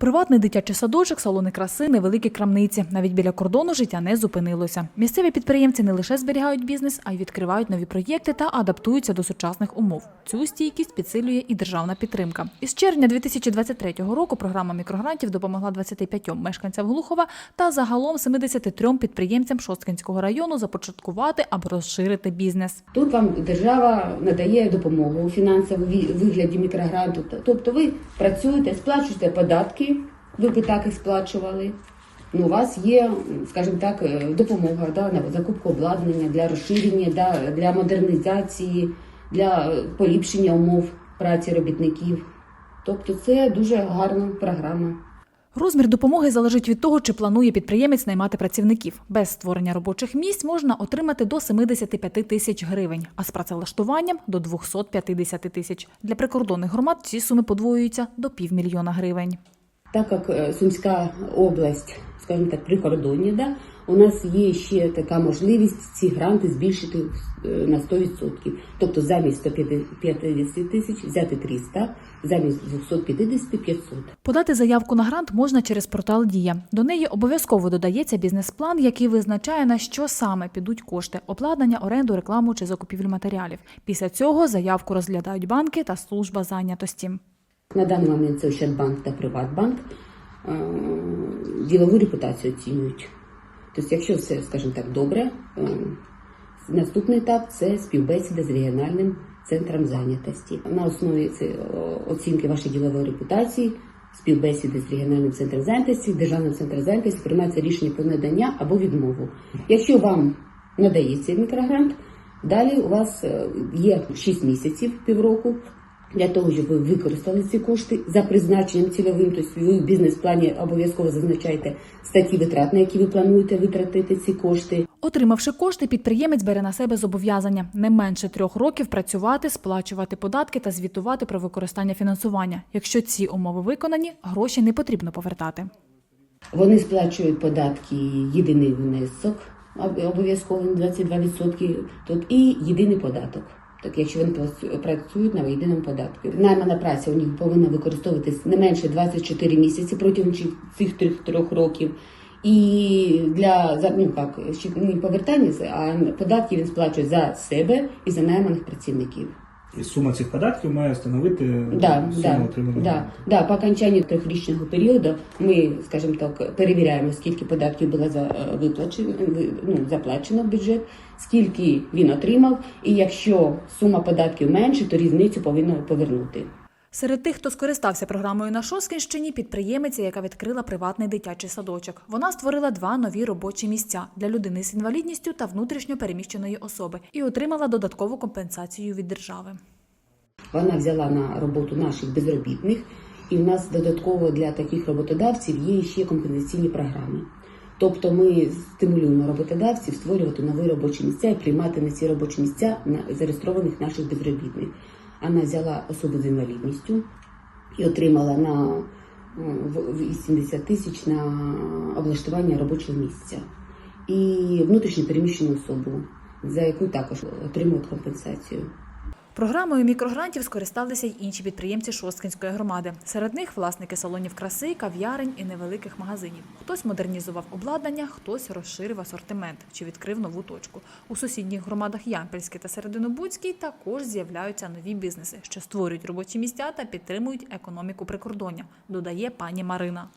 Приватний дитячий садочок, салони краси, невеликі крамниці. Навіть біля кордону життя не зупинилося. Місцеві підприємці не лише зберігають бізнес, а й відкривають нові проєкти та адаптуються до сучасних умов. Цю стійкість підсилює і державна підтримка. Із червня 2023 року програма мікрогрантів допомогла 25 мешканцям Глухова та загалом 73 підприємцям Шосткинського району започаткувати або розширити бізнес. Тут вам держава надає допомогу у фінансовому вигляді мікрогранту. Тобто ви працюєте, сплачуєте податки, ви б так і сплачували. Ну, у вас є, скажімо так, е, допомога да, на закупку обладнання для розширення, да, для модернізації, для е, поліпшення умов праці робітників. Тобто це дуже гарна програма. Розмір допомоги залежить від того, чи планує підприємець наймати працівників. Без створення робочих місць можна отримати до 75 тисяч гривень, а з працевлаштуванням до 250 тисяч. Для прикордонних громад ці суми подвоюються до півмільйона гривень. Так як е, Сумська область, скажімо так, прикордоння, да, у нас є ще така можливість ці гранти збільшити е, на 100%. Тобто замість 150 тисяч взяти 300, замість 250 – 500. Подати заявку на грант можна через портал Дія. До неї обов'язково додається бізнес-план, який визначає на що саме підуть кошти: обладнання, оренду, рекламу чи закупівлю матеріалів. Після цього заявку розглядають банки та служба зайнятості. На даний момент це Ощадбанк та Приватбанк е, ділову репутацію оцінюють. Тобто, якщо все, скажімо так, добре, е, наступний етап це співбесіда з регіональним центром зайнятості. На основі оцінки вашої ділової репутації, співбесіди з регіональним центром зайнятості, державним центром зайнятості приймається рішення про надання або відмову. Якщо вам надається мікрогрант, далі у вас е, є 6 місяців, півроку для того, щоб ви використали ці кошти за призначенням цільовим, тобто ви в бізнес-плані обов'язково зазначаєте статті витрат, на які ви плануєте витратити ці кошти. Отримавши кошти, підприємець бере на себе зобов'язання не менше трьох років працювати, сплачувати податки та звітувати про використання фінансування. Якщо ці умови виконані, гроші не потрібно повертати. Вони сплачують податки єдиний внесок, об- обов'язково на 22%, тут і єдиний податок. Так, якщо вони працю- працюють на єдиному податку, наймана праця у них повинна використовуватись не менше 24 місяці протягом цих трьох років. І для ну ще не повертання, а податки він сплачує за себе і за найманих працівників. І сума цих податків має становити Да, суму да, отриманого. да, да. По окончанню трьохрічного періоду ми, скажімо так, перевіряємо, скільки податків було за е, виплачено, ну, заплачено в бюджет, скільки він отримав, і якщо сума податків менше, то різницю повинно повернути. Серед тих, хто скористався програмою на Шоскінщині, підприємиця, яка відкрила приватний дитячий садочок. Вона створила два нові робочі місця для людини з інвалідністю та внутрішньо переміщеної особи і отримала додаткову компенсацію від держави. Вона взяла на роботу наших безробітних, і в нас додатково для таких роботодавців є ще компенсаційні програми. Тобто ми стимулюємо роботодавців створювати нові робочі місця і приймати на ці робочі місця зареєстрованих наших безробітних. Вона взяла особу з інвалідністю і отримала на е, в- 80 тисяч на облаштування робочого місця. І внутрішньо переміщену особу, за яку також отримують компенсацію. Програмою мікрогрантів скористалися й інші підприємці Шосткинської громади. Серед них власники салонів краси, кав'ярень і невеликих магазинів. Хтось модернізував обладнання, хтось розширив асортимент чи відкрив нову точку. У сусідніх громадах Ямпільській та Серединобудській також з'являються нові бізнеси, що створюють робочі місця та підтримують економіку прикордоння, додає пані Марина.